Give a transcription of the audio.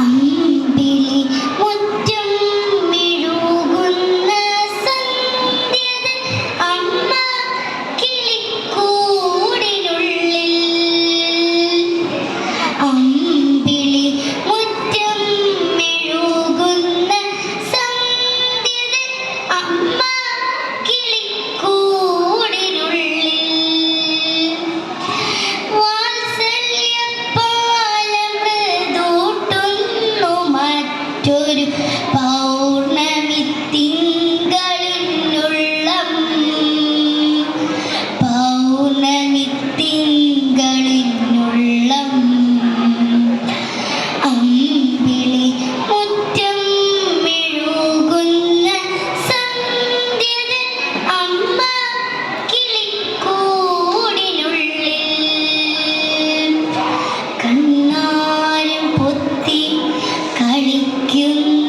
അമ്പിളി മുറ്റം you.